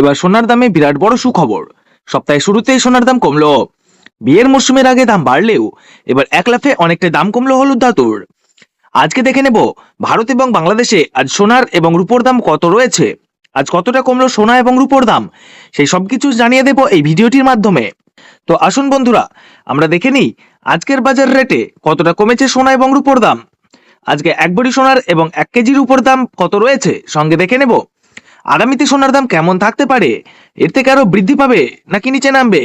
এবার সোনার দামে বিরাট বড় সুখবর। সপ্তাহের শুরুতেই সোনার দাম কমলো। বিয়ের মরশুমের আগে দাম বাড়লেও এবার এক লাফে অনেকটা দাম কমলো হলুদ ধাতুর। আজকে দেখে নেব, ভারত এবং বাংলাদেশে আজ সোনার এবং রূপোর দাম কত রয়েছে? আজ কতটা কমলো সোনা এবং রূপোর দাম? সেই সব কিছু জানিয়ে দেব এই ভিডিওটির মাধ্যমে। তো আসুন বন্ধুরা, আমরা দেখে নিই আজকের বাজার রেটে কতটা কমেছে সোনা এবং রূপোর দাম। আজকে এক বড়ি সোনার এবং এক কেজির উপর দাম কত রয়েছে? সঙ্গে দেখে নেব। আগামীতে সোনার দাম কেমন থাকতে পারে? এর থেকে আরও বৃদ্ধি পাবে নাকি নিচে নামবে?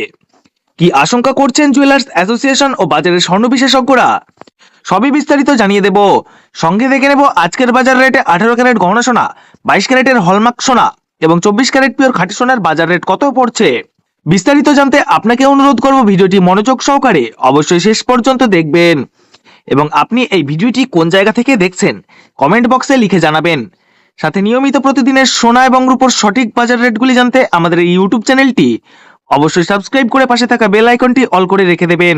কি আশঙ্কা করছেন জুয়েলার্স অ্যাসোসিয়েশন ও বাজারের স্বর্ণ বিশেষজ্ঞরা? সবই বিস্তারিত জানিয়ে দেব। সঙ্গে দেখে নেব আজকের বাজার রেটে আঠারো ক্যারেট গহনা সোনা, বাইশ ক্যারেটের হলমার্ক সোনা এবং চব্বিশ ক্যারেট পিওর খাঁটি সোনার বাজার রেট কত পড়ছে? বিস্তারিত জানতে আপনাকে অনুরোধ করব ভিডিওটি মনোযোগ সহকারে অবশ্যই শেষ পর্যন্ত দেখবেন। এবং আপনি এই ভিডিওটি কোন জায়গা থেকে দেখছেন, কমেন্ট বক্সে লিখে জানাবেন। সাথে নিয়মিত প্রতিদিনের সোনা এবং রূপোর সঠিক বাজার রেটগুলি জানতে আমাদের এই ইউটিউব চ্যানেলটি অবশ্যই সাবস্ক্রাইব করে পাশে থাকা বেল আইকনটি অল করে রেখে দেবেন।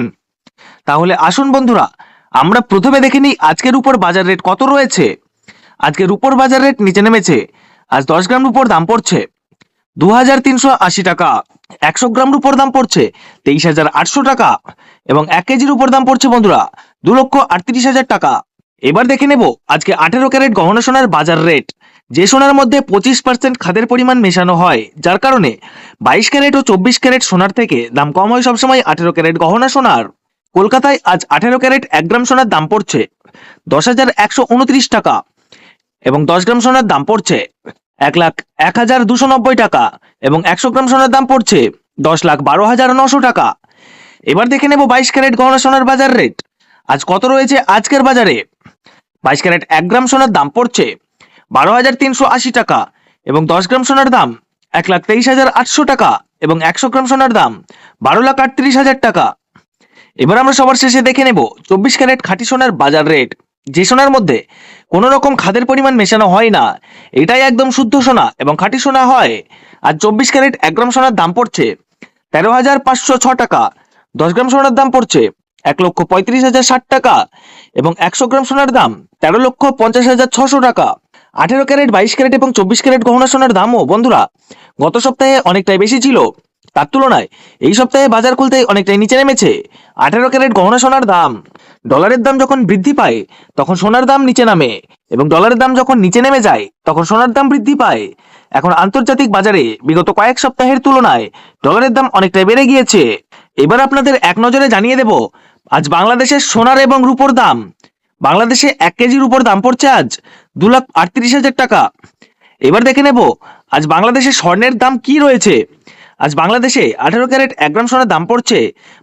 তাহলে আসুন বন্ধুরা, আমরা প্রথমে দেখে নিই আজকের উপর বাজার রেট কত রয়েছে। আজকের উপর বাজার রেট নিচে নেমেছে, আজ দশ গ্রাম রূপোর দাম পড়ছে দু হাজার তিনশো আশি টাকা, একশো গ্রাম রূপোর দাম পড়ছে তেইশ হাজার আটশো টাকা এবং এক কেজির উপর দাম পড়ছে বন্ধুরা দু লক্ষ আটত্রিশ হাজার টাকা। এবার দেখে নেব আজকে আঠেরো ক্যারেট গহনা সোনার বাজার রেট। যে সোনার মধ্যে পঁচিশ পার্সেন্ট খাদের পরিমাণ মেশানো হয়, যার কারণে বাইশ ক্যারেট ও চব্বিশ ক্যারেট সোনার থেকে দাম কম হয় সবসময় আঠেরো ক্যারেট গহনা সোনার। কলকাতায় আজ আঠেরো ক্যারেট এক গ্রাম সোনার দাম পড়ছে দশ হাজার একশো উনত্রিশ টাকা এবং দশ গ্রাম সোনার দাম পড়ছে এক লাখ এক হাজার দুশো নব্বই টাকা এবং একশো গ্রাম সোনার দাম পড়ছে দশ লাখ বারো হাজার নশো টাকা। এবার দেখে নেব বাইশ ক্যারেট গহনা সোনার বাজার রেট। আজ কত রয়েছে আজকের বাজারে? বাইশ ক্যারেট এক গ্রাম সোনার দাম পড়ছে বারো হাজার তিনশো আশি টাকা এবং দশ গ্রাম সোনার দাম এক লাখ তেইশ হাজার আটশো টাকা এবং একশো গ্রাম সোনার দাম বারো লাখ আটত্রিশ হাজার টাকা। এবার আমরা সবার শেষে দেখে নেব চব্বিশ ক্যারেট খাঁটি সোনার বাজার রেট। যে সোনার মধ্যে কোনো রকম খাদের পরিমাণ মেশানো হয় না, এটাই একদম শুদ্ধ সোনা এবং খাঁটি সোনা হয়। আর চব্বিশ ক্যারেট এক গ্রাম সোনার দাম পড়ছে তেরো হাজার পাঁচশো ছ টাকা, দশ গ্রাম সোনার দাম পড়ছে এক লক্ষ পঁয়ত্রিশ হাজার ষাট টাকা এবং একশো গ্রাম সোনার দাম তেরো লক্ষ পঞ্চাশ হাজার ছশো টাকা। আঠেরো ক্যারেট, বাইশ ক্যারেট এবং চব্বিশ ক্যারেট গহনা সোনার দামও বন্ধুরা গত সপ্তাহে অনেকটাই বেশি ছিল। তার তুলনায় এই সপ্তাহে বাজার খুলতে অনেকটাই নিচে নেমেছে। আঠেরো ক্যারেট গহনা সোনার দাম। ডলারের দাম যখন বৃদ্ধি পায়, তখন সোনার দাম নিচে নামে এবং ডলারের দাম যখন নিচে নেমে যায়, তখন সোনার দাম বৃদ্ধি পায়। এখন আন্তর্জাতিক বাজারে বিগত কয়েক সপ্তাহের তুলনায় ডলারের দাম অনেকটাই বেড়ে গিয়েছে। এবার আপনাদের এক নজরে জানিয়ে দেব, আজ বাংলাদেশের সোনার এবং রূপোর দাম। বাংলাদেশে এক কেজির উপর দাম পড়ছে আজ দু লাখ আটত্রিশ হাজার টাকা। এবার দেখে নেব, আজ বাংলাদেশে স্বর্ণের দাম কি রয়েছে? আজ বাংলাদেশে আঠারো ক্যারেট এক গ্রাম সোনার দাম পড়ছে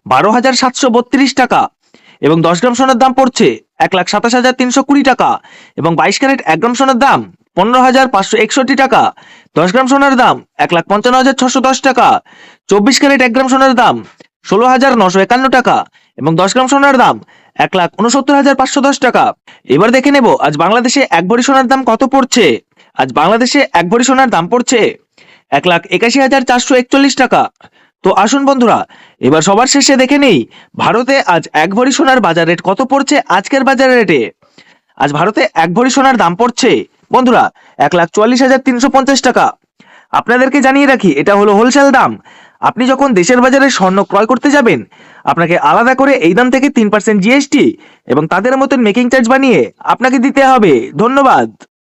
বারো হাজার সাতশো বত্রিশ টাকা এবং দশ গ্রাম সোনার দাম পড়ছে এক লাখ সাতাশ হাজার তিনশো কুড়ি টাকা এবং বাইশ ক্যারেট এক গ্রাম সোনার দাম পনেরো হাজার পাঁচশো একষট্টি টাকা। দশ গ্রাম সোনার দাম এক লাখ পঞ্চান্ন হাজার ছশো দশ টাকা। চব্বিশ ক্যারেট এক গ্রাম সোনার দাম ষোলো হাজার নশো একান্ন টাকা এবং দশ গ্রাম সোনার দাম এক লাখ উনসত্তর হাজার পাঁচশো দশ টাকা। এবার দেখে নেব, আজ বাংলাদেশে এক ভরি সোনার দাম কত পড়ছে? আজ বাংলাদেশে এক ভরি সোনার দাম পড়ছে এক লাখ একাশি হাজার চারশো একচল্লিশ টাকা। তো আসুন বন্ধুরা, এবার সবার শেষে দেখে নেই, ভারতে আজ এক ভরি সোনার বাজার রেট কত পড়ছে আজকের বাজার রেটে? আজ ভারতে এক ভরি সোনার দাম পড়ছে, বন্ধুরা, এক লাখ চুয়াল্লিশ হাজার তিনশো পঞ্চাশ টাকা। আপনাদেরকে জানিয়ে রাখি, এটা হলো হোলসেল দাম। আপনি যখন দেশের বাজারে স্বর্ণ ক্রয় করতে যাবেন, আপনাকে আলাদা করে এই দাম থেকে তিন পার্সেন্ট জিএসটি এবং তাদের মতন মেকিং চার্জ বানিয়ে আপনাকে দিতে হবে। ধন্যবাদ।